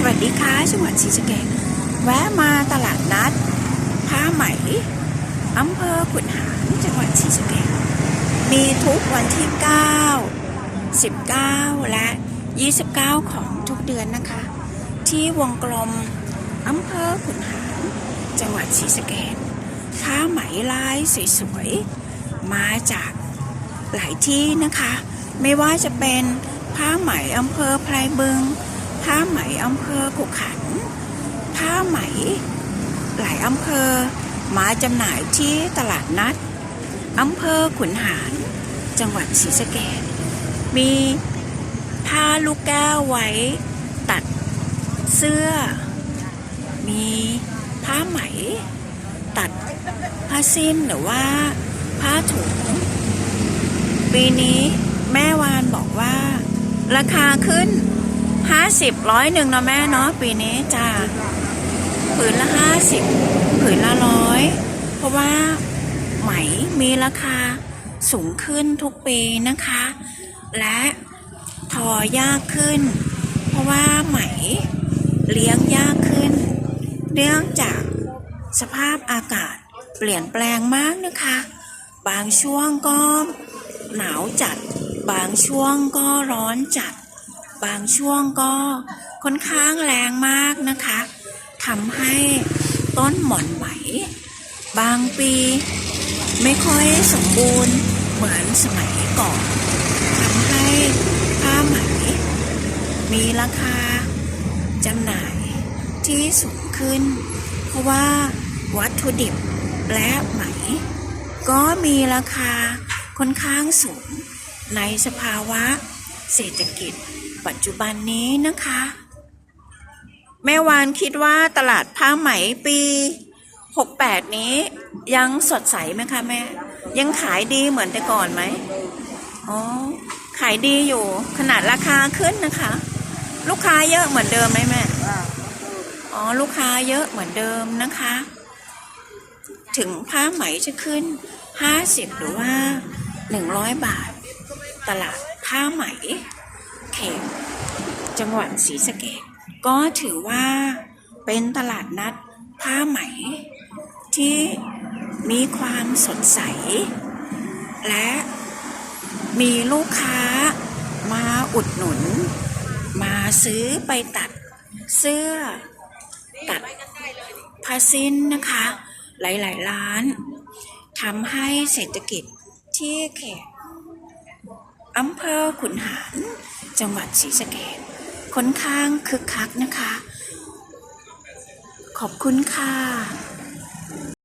สวัสดีค่ะจังหวัดศรีสะเกษแวะมาตลาดนัดผ้าไหมอำเภอขุนหารจังหวัดศรีสะเกษมีทุกวันที่ 9 19 และ 29 ของทุกเดือนนะคะ ที่วงกลมอำเภอขุนหารจังหวัดศรีสะเกษผ้าไหมลายสวยๆมาจากหลายที่นะคะ ไม่ว่าจะเป็นผ้าไหมอำเภอไพรบึง ผ้าไหมอำเภอขุขัน ผ้าไหม หลายอำเภอ มาจำหน่ายที่ตลาดนัดอำเภอขุนหาร จังหวัดศรีสะเกษมีผ้าลูกแก้วไว้ตัดเสื้อ มีผ้าไหม ตัดผ้าสิ้นหรือว่าผ้าถุง ปีนี้แม่วานบอกว่า ราคาขึ้น 50ร้อยหนึ่งเนาะแม่เนาะปีนี้จ้าผืนละ50ผืนละร้อยเพราะว่าไหมมีราคาสูงขึ้นทุกปีนะคะ และทอยากขึ้น เพราะว่าไหมเลี้ยงยากขึ้น เนื่องจากสภาพอากาศเปลี่ยนแปลงมากนะคะ บางช่วงก็หนาวจัด บางช่วงก็ร้อนจัด บางช่วงก็ค่อนข้างแรงมากนะคะทำให้ต้นหม่อนไหม บางปีไม่ค่อยสมบูรณ์เหมือนสมัยก่อนทำให้ผ้าไหม มีราคาจำหน่ายที่สูงขึ้น เพราะว่าวัตถุดิบและไหม ก็มีราคาค่อนข้างสูงในสภาวะเศรษฐกิจ ปัจจุบันนี้นะคะ แม่วานคิดว่าตลาดผ้าไหมปี 68 นี้ ยังสดใสไหมคะแม่ ยังขายดีเหมือนแต่ก่อนไหมอ๋อขายดีอยู่ขนาดราคาขึ้นนะคะ ลูกค้าเยอะเหมือนเดิมไหมแม่อ๋อลูกค้าเยอะเหมือนเดิมนะคะ ถึงผ้าไหมจะขึ้น 50 หรือว่า 100 บาท ตลาดผ้าไหม เขตจังหวัดศรีสะเกษก็ถือว่าเป็นตลาดนัดผ้าไหม ที่มีความสดใส และมีลูกค้ามาอุดหนุน มาซื้อไปตัดเสื้อ ตัดผ้าสิ้นนะคะ หลายๆร้านทำให้เศรษฐกิจที่เขตอำเภอขุนหาร จังหวัดศรีสะเกษค่อนข้างคึกคักนะคะ ขอบคุณค่ะ